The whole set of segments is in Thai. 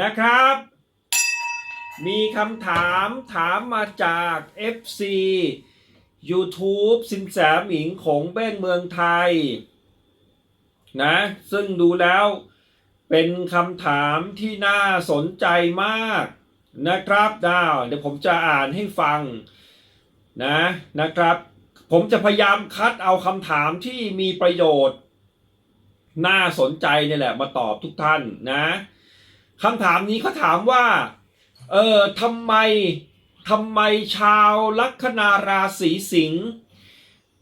นะครับ มีคำถามถามมาจาก FC YouTube สินแสหมิงของเบ้งเมืองไทย นะ ซึ่งดูแล้วเป็นคำถามที่น่าสนใจมากนะครับดาวเดี๋ยวผมจะอ่านให้ฟังนะนะครับ ผมจะพยายามคัดเอาคำถามที่มีประโยชน์ น่าสนใจนี่แหละมาตอบทุกท่านนะ คำถามนี้เขาถามว่า เออทำไมทำไมชาวลัคนาราศีสิงห์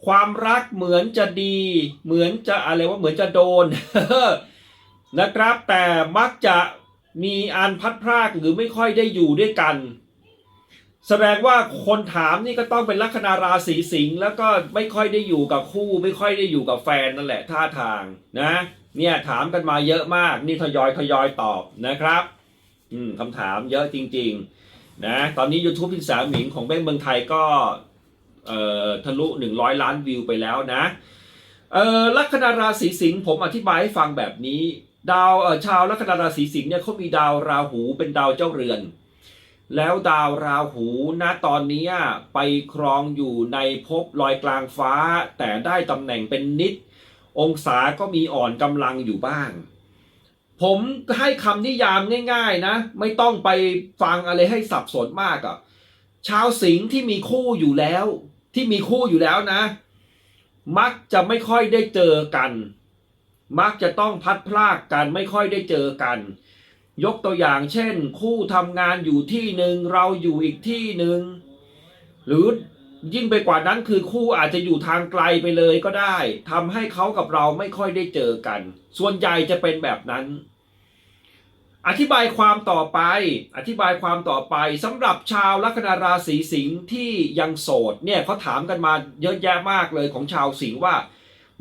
ความรักเหมือนจะดี เหมือนจะอะไรว่าเหมือนจะโดนนะครับ แต่มักจะมีอันพัดพรากหรือไม่ค่อยได้อยู่ด้วยกัน แสดงว่าคนถามนี่ก็ต้องเป็นลัคนาราศีสิงห์แล้วก็ไม่ค่อยได้อยู่กับคู่ ไม่ค่อยได้อยู่กับแฟนนั่นแหละท่าทางนะ เนี่ยถามกันมาเยอะมาก นี่ทยอยทยอยตอบนะครับ อืมคำถามเยอะจริง ๆ นะ ตอนนี้ YouTube พินสาหมิงของเบ้งเมืองไทยก็เอ่อทะลุ 100 ล้านวิวไปแล้วนะ เอ่อลัคนาราศีสิงห์ผมอธิบายให้ฟังแบบนี้ ดาวเอ่อชาวลัคนาราศีสิงห์เนี่ยเขามีดาวราหูเป็นดาวเจ้าเรือน แล้วดาวราหูณตอนนี้ไปครองอยู่ในภพลอยกลางฟ้า แต่ได้ตำแหน่งเป็นนิด องศาก็มีอ่อนกำลังอยู่บ้าง ผมให้คำนิยามง่ายๆนะ ไม่ต้องไปฟังอะไรให้สับสนมากอะ่ะชาวสิงห์ที่มีคู่อยู่แล้ว ที่มีคู่อยู่แล้วนะ มักจะไม่ค่อยได้เจอกัน มักจะต้องพัดพลากกันไม่ค่อยได้เจอกัน ยกตัวอย่างเช่น คู่ทำงานอยู่ที่หนึ่งเราอยู่อีกที่หนึ่งหรือ ยิ่งไปกว่านั้นคือคู่อาจจะอยู่ทางไกลไปเลยก็ได้ทำให้เขากับเราไม่ค่อยได้เจอกัน ส่วนใหญ่จะเป็นแบบนั้น อธิบายความต่อไป อธิบายความต่อไปสำหรับชาวลัคนาราศีสิงห์ที่ยังโสดเนี่ยเขาถามกันมาเยอะแยะมากเลยของชาวสิงห์ว่า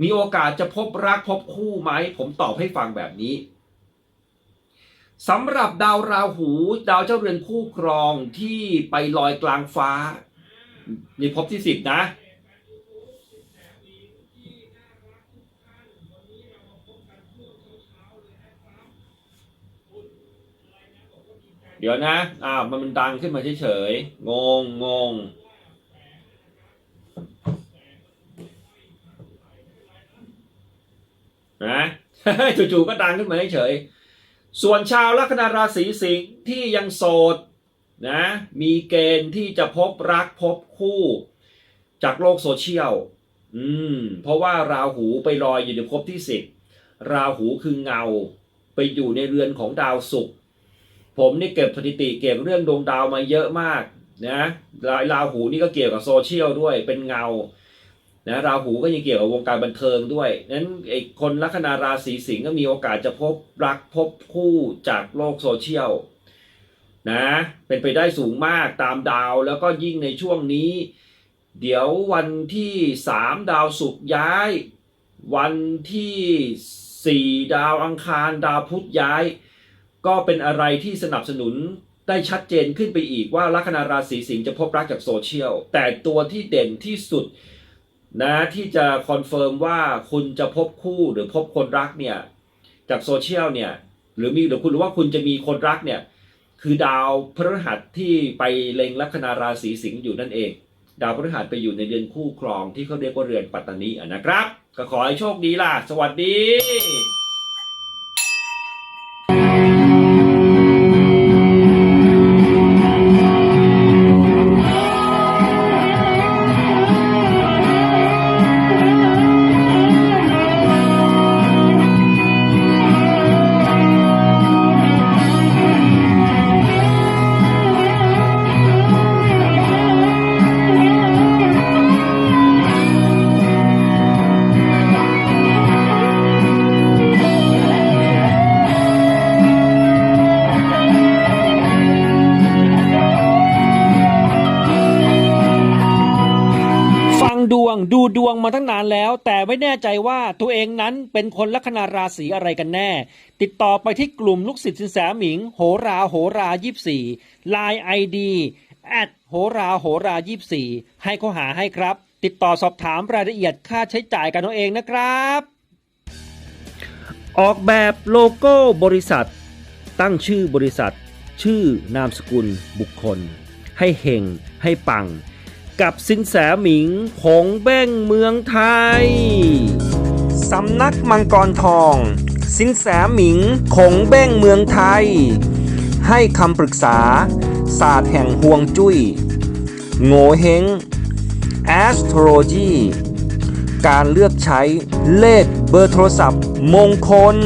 มีโอกาสจะพบรักพบคู่ไหมผมตอบให้ฟังแบบนี้สำหรับดาวราหู ดาวเจ้าเรือนคู่ครองที่ไปลอยกลางฟ้า นี่พบที่สิบนะ เดี๋ยวนะ อ้าว มันมันดังขึ้นมาเฉยๆ งงงงนะจู่ๆก็ดังขึ้นมาเฉยๆ ส่วนชาวลัคนาราศีสิงห์ที่ยังโสด นะมีเกณฑ์ที่จะพบรักพบคู่จากโลกโซเชียลอืมเพราะว่าราหูไปลอยอยู่ในภพที่สิบราหูคือเงา ไปอยู่ในเรือนของดาวศุกร์ผมนี่เก็บสถิติเก็บเรื่องดวงดาวมาเยอะมากนะราราหูนี่ก็เกี่ยวกับโซเชียลด้วยเป็นเงานะราหูก็ยังเกี่ยวกับวงการบันเทิงด้วยนั้นไอ้คนลัคนาราศีสิงห์ก็มีโอกาสจะพบรักพบคู่จากโลกโซเชียล นะเป็นไปได้สูงมากตามดาวแล้วก็ยิ่งในช่วงนี้ เดี๋ยววันที่สามดาวศุกร์ย้าย วันที่สี่ดาวอังคารดาวพุธย้าย ก็เป็นอะไรที่สนับสนุนได้ชัดเจนขึ้นไปอีกว่าลัคนาราศีสิงห์จะพบรักจากโซเชียล แต่ตัวที่เด่นที่สุดนะที่จะคอนเฟิร์มว่าคุณจะพบคู่หรือพบคนรักเนี่ยจากโซเชียลเนี่ยหรือมีหรือคุณหรือว่าคุณจะมีคนรักเนี่ย คือดาวพฤหัสที่ไปเล็งลัคนาราศีสิงห์อยู่นั่นเอง ดาวพฤหัสไปอยู่ในเรือนคู่ครองที่เขาเรียกว่าเรือนปัตตานีนะครับ ก็ขอให้โชคดีล่ะ สวัสดี มาตั้งนานแล้ว แต่ไม่แน่ใจว่าตัวเองนั้นเป็นคนลัคนาราศีอะไรกันแน่ ติดต่อไปที่กลุ่มลูกศิษย์สินแสหมิง โหราโหรายี่สี่ไลน์ไอดีแอดโหราโหรายี่สี่ให้เขาหาให้ครับ ติดต่อสอบถามรายละเอียดค่าใช้จ่ายกันเอาเองนะครับ ออกแบบโลโก้บริษัท ตั้งชื่อบริษัท ชื่อนามสกุลบุคคล ให้เฮงให้ปัง กับสินแสหมิงผงเบ้งเมืองไทย สำนักมังกรทอง สินแสหมิงคงเบ้งเมืองไทย ให้คำปรึกษา ศาสตร์แห่งห่วงจุย้ย โงเฮง astrology การเลือกใช้เลขเบอร์โทรศัพท์มงคล